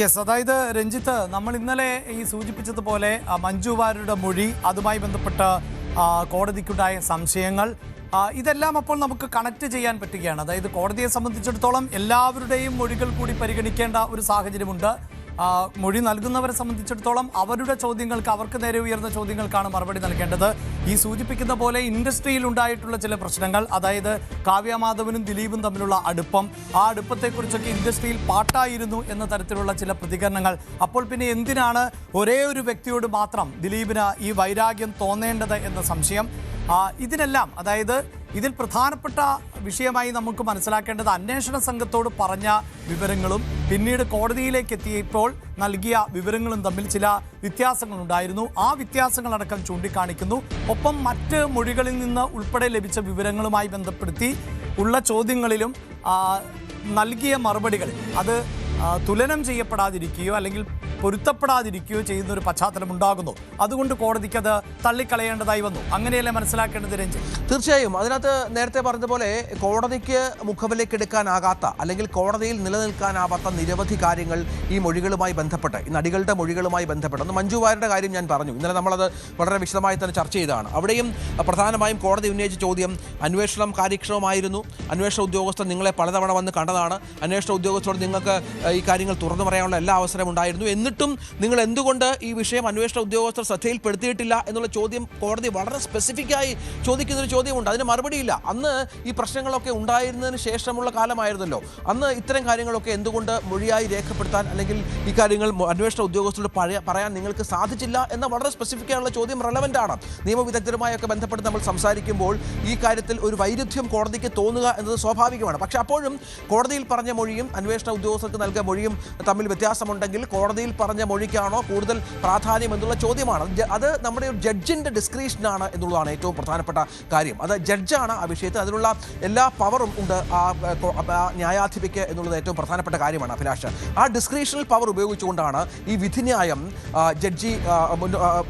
Yes അതായത് രഞ്ജിത്ത് നമ്മൾ ഇന്നലെ ഈ സൂചിപ്പിച്ചതുപോലെ മഞ്ജു വാര്യരുടെ മൊഴി അതുമായി ബന്ധപ്പെട്ട കോടതിക്കുണ്ടായ സംശയങ്ങൾ ഇതെല്ലാം അപ്പോൾ നമുക്ക് കണക്ട് ചെയ്യാൻ പറ്റുകയാണ്. അതായത് കോടതിയെ സംബന്ധിച്ചിടത്തോളം എല്ലാവരുടെയും മൊഴികൾ കൂടി പരിഗണിക്കേണ്ട ഒരു സാഹചര്യമുണ്ട്. മൊഴി നൽകുന്നവരെ സംബന്ധിച്ചിടത്തോളം അവരുടെ ചോദ്യങ്ങൾക്ക് അവർക്ക് നേരെ ഉയർന്ന ചോദ്യങ്ങൾക്കാണ് മറുപടി നൽകേണ്ടത്. ഈ സൂചിപ്പിക്കുന്ന പോലെ ഇൻഡസ്ട്രിയിൽ ഉണ്ടായിട്ടുള്ള ചില പ്രശ്നങ്ങൾ അതായത് കാവ്യമാധവനും ദിലീപും തമ്മിലുള്ള അടുപ്പം ആ അടുപ്പത്തെക്കുറിച്ചൊക്കെ ഇൻഡസ്ട്രിയിൽ പാട്ടായിരുന്നു എന്ന തരത്തിലുള്ള ചില പ്രതികരണങ്ങൾ. അപ്പോൾ പിന്നെ എന്തിനാണ് ഒരേ ഒരു വ്യക്തിയോട് മാത്രം ദിലീപിന് ഈ വൈരാഗ്യം തോന്നേണ്ടത് എന്ന സംശയം? ഇതിനെല്ലാം അതായത് ഇതിൽ പ്രധാനപ്പെട്ട വിഷയമായി നമുക്ക് മനസ്സിലാക്കേണ്ടത് അന്വേഷണ സംഘത്തോട് പറഞ്ഞ വിവരങ്ങളും പിന്നീട് കോടതിയിലേക്ക് എത്തിയപ്പോൾ നൽകിയ വിവരങ്ങളും തമ്മിൽ ചില വ്യത്യാസങ്ങളുണ്ടായിരുന്നു. ആ വ്യത്യാസങ്ങളടക്കം ചൂണ്ടിക്കാണിക്കുന്നു. ഒപ്പം മറ്റ് മൊഴികളിൽ നിന്ന് ഉൾപ്പെടെ ലഭിച്ച വിവരങ്ങളുമായി ബന്ധപ്പെടുത്തി ഉള്ള ചോദ്യങ്ങളിലും നൽകിയ മറുപടികൾ അത് തുലനം ചെയ്യപ്പെടാതിരിക്കുകയോ അല്ലെങ്കിൽ പൊരുത്തപ്പെടാതിരിക്കുകയോ ചെയ്യുന്ന ഒരു പശ്ചാത്തലം ഉണ്ടാകുന്നു. അതുകൊണ്ട് കോടതിക്ക് അത് തള്ളിക്കളയേണ്ടതായി വന്നു. അങ്ങനെയല്ലേ മനസ്സിലാക്കേണ്ടത് രഞ്ജൻ? തീർച്ചയായും. അതിനകത്ത് നേരത്തെ പറഞ്ഞതുപോലെ കോടതിക്ക് മുഖവിലേക്ക് എടുക്കാനാകാത്ത അല്ലെങ്കിൽ കോടതിയിൽ നിലനിൽക്കാനാവാത്ത നിരവധി കാര്യങ്ങൾ ഈ മൊഴികളുമായി ബന്ധപ്പെട്ട് ഈ നടികളുടെ മൊഴികളുമായി ബന്ധപ്പെട്ട്. അന്ന് മഞ്ജു കാര്യം ഞാൻ പറഞ്ഞു. ഇന്നലെ നമ്മളത് വളരെ വിശദമായി തന്നെ ചർച്ച ചെയ്തതാണ്. അവിടെയും പ്രധാനമായും കോടതി ഉന്നയിച്ച ചോദ്യം അന്വേഷണം കാര്യക്ഷമമായിരുന്നു. അന്വേഷണ ഉദ്യോഗസ്ഥർ നിങ്ങളെ പലതവണ വന്ന് കണ്ടതാണ്. അന്വേഷണ ഉദ്യോഗസ്ഥരോട് നിങ്ങൾക്ക് ഈ കാര്യങ്ങൾ തുറന്നു പറയാനുള്ള എല്ലാ അവസരവും ഉണ്ടായിരുന്നു. എന്നിട്ടും നിങ്ങൾ എന്തുകൊണ്ട് ഈ വിഷയം അന്വേഷണ ഉദ്യോഗസ്ഥർ ശ്രദ്ധയിൽപ്പെടുത്തിയിട്ടില്ല എന്നുള്ള ചോദ്യം കോടതി വളരെ സ്പെസിഫിക്കായി ചോദിക്കുന്ന ഒരു ചോദ്യമുണ്ട്. അതിന് മറുപടിയില്ല. അന്ന് ഈ പ്രശ്നങ്ങളൊക്കെ ഉണ്ടായിരുന്നതിന് ശേഷമുള്ള കാലമായിരുന്നല്ലോ. അന്ന് ഇത്തരം കാര്യങ്ങളൊക്കെ എന്തുകൊണ്ട് മൊഴിയായി രേഖപ്പെടുത്താൻ അല്ലെങ്കിൽ ഈ കാര്യങ്ങൾ അന്വേഷണ ഉദ്യോഗസ്ഥരോട് പറയാൻ നിങ്ങൾക്ക് സാധിച്ചില്ല എന്ന വളരെ സ്പെസിഫിക്കായുള്ള ചോദ്യം റെലവന്റ് ആണ്. നിയമവിദഗ്ധരുമായൊക്കെ ബന്ധപ്പെട്ട് നമ്മൾ സംസാരിക്കുമ്പോൾ ഈ കാര്യത്തിൽ ഒരു വൈരുദ്ധ്യം കോടതിക്ക് തോന്നുക എന്നത് സ്വാഭാവികമാണ്. പക്ഷെ അപ്പോഴും കോടതിയിൽ പറഞ്ഞ മൊഴിയും അന്വേഷണ ഉദ്യോഗസ്ഥർക്ക് നൽകിയ മൊഴിയും തമ്മിൽ വ്യത്യാസമുണ്ടെങ്കിൽ കോടതിയിൽ പറഞ്ഞ മൊഴിക്കാണോ കൂടുതൽ പ്രാധാന്യം എന്നുള്ള ചോദ്യമാണ് അത് നമ്മുടെ ഒരു ജഡ്ജിന്റെ ഡിസ്ക്രിപ്ഷനാണ് എന്നുള്ളതാണ് ഏറ്റവും പ്രധാനപ്പെട്ട കാര്യം. അത് ജഡ്ജാണ് ആ വിഷയത്തിൽ. അതിനുള്ള എല്ലാ പവറും ഉണ്ട് ആ ന്യായാധിപയ്ക്ക് എന്നുള്ളത് ഏറ്റവും പ്രധാനപ്പെട്ട കാര്യമാണ് അഭിലാഷ്. ആ ഡിസ്ക്രിപ്ഷണൽ പവർ ഉപയോഗിച്ചുകൊണ്ടാണ് ഈ വിധിന്യായം ജഡ്ജി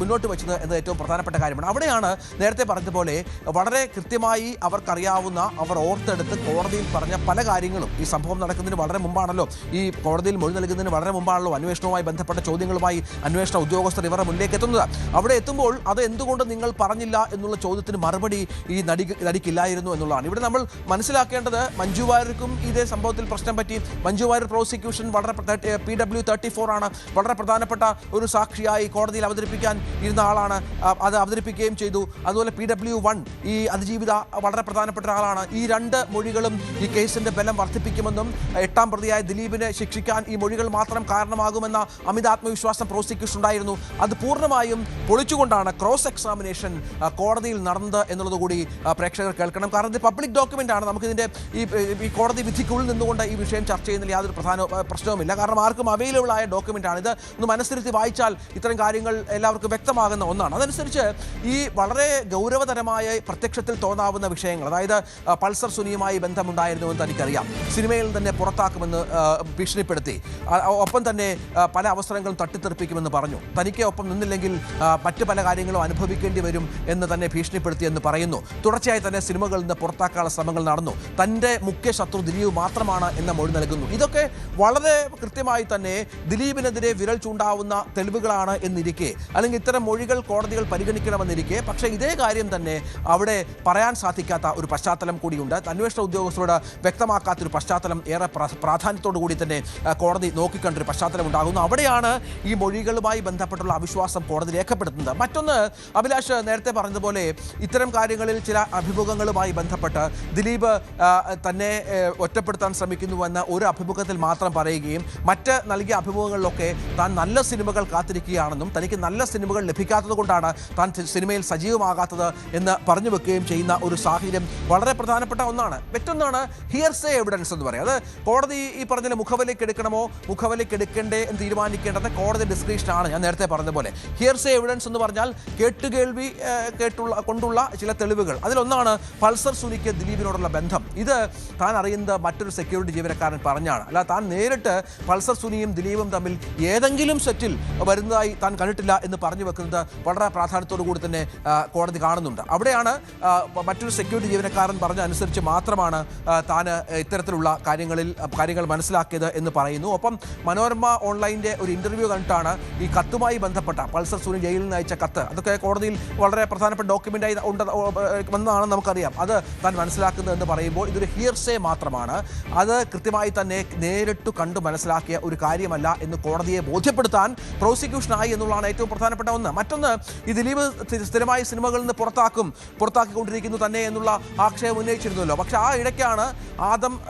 മുന്നോട്ട് വെച്ചത് എന്നത് ഏറ്റവും പ്രധാനപ്പെട്ട കാര്യമാണ്. അവിടെയാണ് നേരത്തെ പറഞ്ഞതുപോലെ വളരെ കൃത്യമായി അവർക്കറിയാവുന്ന അവർ ഓർത്തെടുത്ത് കോടതിയിൽ പറഞ്ഞ പല കാര്യങ്ങളും. ഈ സംഭവം നടക്കുന്നതിന് വളരെ മുമ്പാണല്ലോ. ഈ കോടതിയിൽ മൊഴി നൽകുന്നതിന് വളരെ മുമ്പാണല്ലോ അന്വേഷണവുമായി ബന്ധപ്പെട്ട ചോദ്യങ്ങളുമായി അന്വേഷണ ഉദ്യോഗസ്ഥർ ഇവരുടെ മുന്നിലേക്ക് എത്തുന്നത്. അവിടെ എത്തുമ്പോൾ അത് എന്തുകൊണ്ട് നിങ്ങൾ പറഞ്ഞില്ല എന്നുള്ള ചോദ്യത്തിന് മറുപടി ഈ നടി നടിക്കില്ലായിരുന്നു എന്നുള്ളതാണ്. ഇവിടെ നമ്മൾ മനസ്സിലാക്കേണ്ടത് മഞ്ജു വാര്യർക്കും ഇതേ സംഭവത്തിൽ പ്രശ്നം പറ്റി. മഞ്ജു വാര്യർ പ്രോസിക്യൂഷൻ വളരെ പി ഡബ്ല്യു തേർട്ടി ഫോർ ആണ്. വളരെ പ്രധാനപ്പെട്ട ഒരു സാക്ഷിയായി കോടതിയിൽ അവതരിപ്പിക്കാൻ ഇരുന്ന ആളാണ്. അത് അവതരിപ്പിക്കുകയും ചെയ്തു. അതുപോലെ പി ഡബ്ല്യു വൺ ഈ അതിജീവിത വളരെ പ്രധാനപ്പെട്ട ആളാണ് ഈ രണ്ട് മൊഴികളും ഈ കേസിന്റെ ബലം വർദ്ധിപ്പിക്കുമെന്നും എട്ടാം പ്രതിയായ ദിലീപിനെ ശിക്ഷിക്കാൻ ഈ മൊഴികൾ മാത്രം കാരണമാകുമെന്ന അമിത ആത്മവിശ്വാസം പ്രോസിക്യൂഷൻ ഉണ്ടായിരുന്നു. അത് പൂർണമായും പൊളിച്ചുകൊണ്ടാണ് ക്രോസ് എക്സാമിനേഷൻ കോടതിയിൽ നടന്നത് എന്നുള്ളത് കൂടി പ്രേക്ഷകർ കേൾക്കണം. കാരണം ഇത് പബ്ലിക് ഡോക്യുമെന്റ് ആണ്. നമുക്കിതിന്റെ ഈ കോടതി വിധിക്കുള്ളിൽ നിന്നുകൊണ്ട് ഈ വിഷയം ചർച്ച ചെയ്യുന്നതിൽ യാതൊരു പ്രധാന പ്രശ്നവുമില്ല. കാരണം ആർക്കും അവൈലബിൾ ആയ ഡോക്യുമെന്റ് ആണ്. ഇത് ഒന്ന് മനസ്സിരുത്തി വായിച്ചാൽ ഇത്തരം കാര്യങ്ങൾ എല്ലാവർക്കും വ്യക്തമാകുന്ന ഒന്നാണ്. അതനുസരിച്ച് ഈ വളരെ ഗൗരവതരമായ പ്രത്യക്ഷത്തിൽ തോന്നാവുന്ന വിഷയങ്ങൾ അതായത് പൾസർ സുനിയുമായി ബന്ധമുണ്ടായിരുന്നുവെന്ന് തനിക്കറിയാം. സിനിമയിൽ തന്നെ പുറത്താക്കുമെന്ന് ഭീഷണിപ്പെടുത്തി. ഒപ്പം തന്നെ പല അവസരങ്ങളും തട്ടിത്തെറിപ്പിക്കുമെന്ന് പറഞ്ഞു. തനിക്ക് ഒപ്പം നിന്നില്ലെങ്കിൽ മറ്റു പല കാര്യങ്ങളും അനുഭവിക്കേണ്ടി വരും എന്ന് തന്നെ ഭീഷണിപ്പെടുത്തിയെന്ന് പറയുന്നു. തുടർച്ചയായി തന്നെ സിനിമകളിൽ നിന്ന് പുറത്താക്കാനുള്ള ശ്രമങ്ങൾ നടന്നു. തന്റെ മുഖ്യ ശത്രു ദിലീപ് മാത്രമാണ് എന്ന മൊഴി നൽകുന്നു. ഇതൊക്കെ വളരെ കൃത്യമായി തന്നെ ദിലീപിനെതിരെ വിരൽ ചൂണ്ടാവുന്ന തെളിവുകളാണ് എന്നിരിക്കെ. അല്ലെങ്കിൽ ഇത്തരം മൊഴികൾ കോടതികൾ പരിഗണിക്കണമെന്നിരിക്കെ. പക്ഷേ ഇതേ കാര്യം തന്നെ അവിടെ പറയാൻ സാധിക്കാത്ത ഒരു പശ്ചാത്തലം കൂടിയുണ്ട്. അന്വേഷണ ഉദ്യോഗസ്ഥരോട് വ്യക്തമാക്കാത്തൊരു പശ്ചാത്തലം ഏറെ പ്രാധാന്യത്തോടു കൂടി തന്നെ കോടതി നോക്കിക്കണ്ടൊരു പശ്ചാത്തലം ഉണ്ടാകുന്നു. അവിടെയാണ് ഈ മൊഴികളുമായി ബന്ധപ്പെട്ടുള്ള അവിശ്വാസം കോടതി രേഖപ്പെടുത്തുന്നത്. മറ്റൊന്ന് അഭിലാഷ് നേരത്തെ പറഞ്ഞതുപോലെ ഇത്തരം കാര്യങ്ങളിൽ ചില അഭിമുഖങ്ങളുമായി ബന്ധപ്പെട്ട് ദിലീപ് തന്നെ ഒറ്റപ്പെടുത്താൻ ശ്രമിക്കുന്നുവെന്ന ഒരു അഭിമുഖത്തിൽ മാത്രം പറയുകയും മറ്റ് നൽകിയ അഭിമുഖങ്ങളിലൊക്കെ താൻ നല്ല സിനിമകൾ കാത്തിരിക്കുകയാണെന്നും തനിക്ക് നല്ല സിനിമകൾ ലഭിക്കാത്തത് കൊണ്ടാണ് താൻ സിനിമയിൽ സജീവമാകാത്തത് എന്ന് പറഞ്ഞു വെക്കുകയും ചെയ്യുന്ന ഒരു സാഹചര്യം വളരെ പ്രധാനപ്പെട്ട ഒന്നാണ്. മറ്റൊന്നാണ് ഹിയർസേ എവിഡൻസ് എന്ന് പറയുന്നത്. കോടതി ഈ പറഞ്ഞ മുഖവലിക്കെടുക്കണമോ എടുക്കണമോ? എന്ന് തീരുമാനം തീരുമാനിക്കേണ്ടത് കോടതി ഡിസ്ക്രിപ്ഷനാണ്. ഞാൻ നേരത്തെ പറഞ്ഞ പോലെ ഹിയർസേ എവിഡൻസ് എന്ന് പറഞ്ഞാൽ കേട്ടുകേൾവി കേട്ടുള്ള കൊണ്ടുള്ള ചില തെളിവുകൾ. അതിലൊന്നാണ് പൾസർ സുനിക്ക് ദിലീപിനോടുള്ള ബന്ധം. ഇത് താൻ അറിയുന്നത് മറ്റൊരു സെക്യൂരിറ്റി ജീവനക്കാരൻ പറഞ്ഞാണ്. അല്ല താൻ നേരിട്ട് പൾസർ സുനിയും ദിലീപും തമ്മിൽ ഏതെങ്കിലും സെറ്റിൽ വരുന്നതായി താൻ കണ്ടിട്ടില്ല എന്ന് പറഞ്ഞു വെക്കുന്നത് വളരെ പ്രാധാന്യത്തോടു കൂടി തന്നെ കോടതി കാണുന്നുണ്ട്. അവിടെയാണ് മറ്റൊരു സെക്യൂരിറ്റി ജീവനക്കാരൻ പറഞ്ഞ അനുസരിച്ച് മാത്രമാണ് താൻ ഇത്തരത്തിലുള്ള കാര്യങ്ങളിൽ കാര്യങ്ങൾ മനസ്സിലാക്കിയത് എന്ന് പറയുന്നു. ഒപ്പം മനോരമ ഓൺലൈന്റെ ഒരു ഇന്റർവ്യൂ കണ്ടിട്ടാണ് ഈ കത്തുമായി ബന്ധപ്പെട്ട പൾസർ സുനി ജയിലിൽ നിന്ന് അയച്ച കത്ത്. അതൊക്കെ കോടതിയിൽ വളരെ പ്രധാനപ്പെട്ട ഡോക്യുമെന്റായി ഉണ്ട് വന്നതാണെന്ന് നമുക്കറിയാം. അത് താൻ മനസ്സിലാക്കുന്നത് എന്ന് പറയുമ്പോൾ ഇതൊരു ഹിയർസേ മാത്രമാണ്. അത് കൃത്യമായി തന്നെ നേരിട്ട് കണ്ടു മനസ്സിലാക്കിയ ഒരു കാര്യമല്ല എന്ന് കോടതിയെ ബോധ്യപ്പെടുത്താൻ പ്രോസിക്യൂഷനായി എന്നുള്ളതാണ് ഏറ്റവും പ്രധാനപ്പെട്ട ഒന്ന്. മറ്റൊന്ന് ഈ ദിലീപ് സ്ഥി- സ്ഥിരമായി സിനിമകളിൽ നിന്ന് പുറത്താക്കും പുറത്താക്കിക്കൊണ്ടിരിക്കുന്നു തന്നെ എന്നുള്ള ആക്ഷേപം ഉന്നയിച്ചിരുന്നല്ലോ. പക്ഷെ ആ ഇടയ്ക്കാണ് ആദം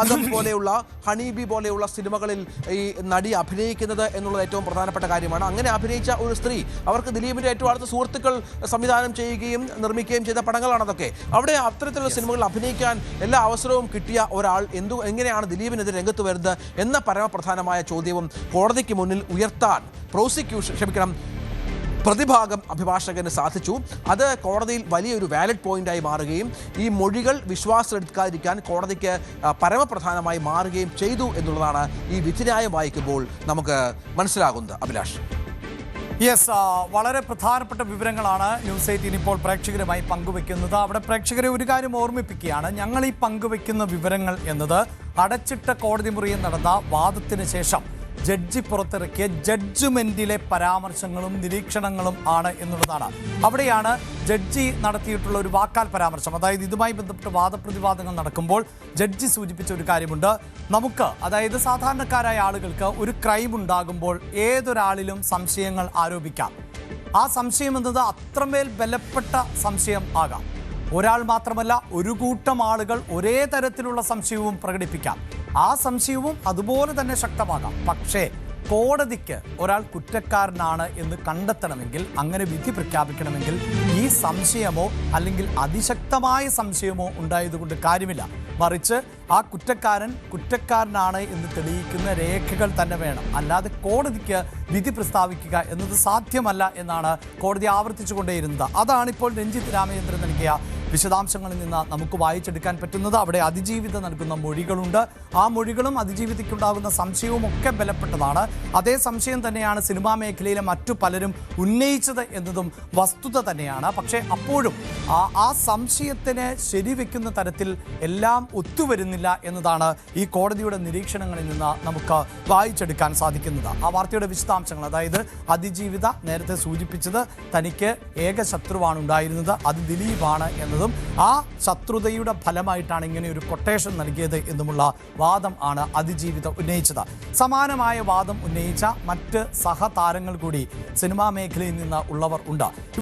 ആദം പോലെയുള്ള ഹണീബി പോലെയുള്ള സിനിമകളിൽ ഈ നടി അഭിനയിക്കുന്നത് എന്നുള്ളത് ഏറ്റവും പ്രധാനപ്പെട്ട കാര്യമാണ്. അങ്ങനെ അഭിനയിച്ച ഒരു സ്ത്രീ അവർക്ക് ദിലീപിന്റെ ഏറ്റവും അടുത്ത സുഹൃത്തുക്കൾ സംവിധാനം ചെയ്യുകയും നിർമ്മിക്കുകയും ചെയ്ത പടങ്ങളാണ് അതൊക്കെ അവിടെ അത്തരത്തിലുള്ള സിനിമകൾ അഭിനയിക്കാൻ എല്ലാ അവസരവും കിട്ടിയ ഒരാൾ എന്തു എങ്ങനെയാണ് ദിലീപിനെതിരെ രംഗത്ത് വരുന്നത് എന്ന പരമപ്രധാനമായ ചോദ്യവും കോടതിക്ക് മുന്നിൽ ഉയർത്താൻ പ്രോസിക്യൂഷൻ ക്ഷമിക്കണം പ്രതിഭാഗം അഭിഭാഷകന് സാധിച്ചു. അത് കോടതിയിൽ വലിയൊരു വാലിഡ് പോയിന്റായി മാറുകയും ഈ മൊഴികൾ വിശ്വാസമെടുക്കാതിരിക്കാൻ കോടതിക്ക് പരമപ്രധാനമായി മാറുകയും ചെയ്തു എന്നുള്ളതാണ് ഈ വിധിന്യായം വായിക്കുമ്പോൾ നമുക്ക് മനസ്സിലാകുന്നത്. അഭിലാഷ്. യെസ് വളരെ പ്രധാനപ്പെട്ട വിവരങ്ങളാണ് ന്യൂസ് എയ്റ്റീൻ ഇപ്പോൾ പ്രേക്ഷകരുമായി പങ്കുവെക്കുന്നത്. അവിടെ പ്രേക്ഷകരെ ഒരു കാര്യം ഓർമ്മിപ്പിക്കുകയാണ്. ഞങ്ങൾ ഈ പങ്കുവെക്കുന്ന വിവരങ്ങൾ എന്നത് അടച്ചിട്ട കോടതി മുറിയിൽ നടന്ന വാദത്തിന് ശേഷം ജഡ്ജി പുറത്തിറക്കിയ ജഡ്ജ്മെന്റിലെ പരാമർശങ്ങളും നിരീക്ഷണങ്ങളും ആണ് എന്നുള്ളതാണ്. അവിടെയാണ് ജഡ്ജി നടത്തിയിട്ടുള്ള ഒരു വാക്കാൽ പരാമർശം. അതായത് ഇതുമായി ബന്ധപ്പെട്ട് വാദപ്രതിവാദങ്ങൾ നടക്കുമ്പോൾ ജഡ്ജി സൂചിപ്പിച്ച ഒരു കാര്യമുണ്ട്. നമുക്ക് അതായത് സാധാരണക്കാരായ ആളുകൾക്ക് ഒരു ക്രൈം ഉണ്ടാകുമ്പോൾ ഏതൊരാളിലും സംശയങ്ങൾ ആരോപിക്കാം. ആ സംശയം എന്നത് അത്രമേൽ ബലപ്പെട്ട സംശയം ആകാം. ഒരാൾ മാത്രമല്ല ഒരു കൂട്ടം ആളുകൾ ഒരേ തരത്തിലുള്ള സംശയവും പ്രകടിപ്പിക്കാം. ആ സംശയവും അതുപോലെ തന്നെ ശക്തമാകാം. പക്ഷേ കോടതിക്ക് ഒരാൾ കുറ്റക്കാരനാണ് എന്ന് കണ്ടെത്തണമെങ്കിൽ അങ്ങനെ വിധി പ്രഖ്യാപിക്കണമെങ്കിൽ ഈ സംശയമോ അല്ലെങ്കിൽ അതിശക്തമായ സംശയമോ ഉണ്ടായതുകൊണ്ട് കാര്യമില്ല. മറിച്ച് ആ കുറ്റക്കാരൻ കുറ്റക്കാരനാണ് എന്ന് തെളിയിക്കുന്ന രേഖകൾ തന്നെ വേണം. അല്ലാതെ കോടതിക്ക് വിധി പ്രസ്താവിക്കുക എന്നത് സാധ്യമല്ല എന്നാണ് കോടതി ആവർത്തിച്ചുകൊണ്ടേയിരുന്നത്. അതാണ് ഇപ്പോൾ രഞ്ജിത്ത് രാമചന്ദ്രൻ നൽകിയ വിശദാംശങ്ങളിൽ നിന്ന് നമുക്ക് വായിച്ചെടുക്കാൻ പറ്റുന്നത് അവിടെ അതിജീവിത നൽകുന്ന മൊഴികളുണ്ട്. ആ മൊഴികളും അതിജീവിതയ്ക്കുണ്ടാകുന്ന സംശയവും ഒക്കെ ബലപ്പെട്ടതാണ്. അതേ സംശയം തന്നെയാണ് സിനിമാ മേഖലയിലെ മറ്റു പലരും ഉന്നയിച്ചത് എന്നതും വസ്തുത തന്നെയാണ്. പക്ഷേ അപ്പോഴും ആ സംശയത്തിന് ശരിവെക്കുന്ന തരത്തിൽ എല്ലാം ഒത്തുവരുന്നില്ല എന്നതാണ് ഈ കോടതിയുടെ നിരീക്ഷണങ്ങളിൽ നിന്ന് നമുക്ക് വായിച്ചെടുക്കാൻ സാധിക്കുന്നത്. ആ വാർത്തയുടെ വിശദാംശങ്ങൾ അതായത് അതിജീവിത നേരത്തെ സൂചിപ്പിച്ചത് തനിക്ക് ഏക ശത്രുവാണ് ഉണ്ടായിരുന്നത് അത് ദിലീപാണ് എന്നതും ആ ശത്രുതയുടെ ഫലമായിട്ടാണ് ഇങ്ങനെ ഒരു കൊട്ടേഷൻ നൽകിയത് എന്നുമുള്ള വാദം ആണ് അതിജീവിത ഉന്നയിച്ചത്. സമാനമായ വാദം ഉന്നയിച്ച മറ്റ് സഹതാരങ്ങൾ കൂടി സിനിമാ മേഖലയിൽ നിന്ന് ഉള്ളവർ ഉണ്ട്.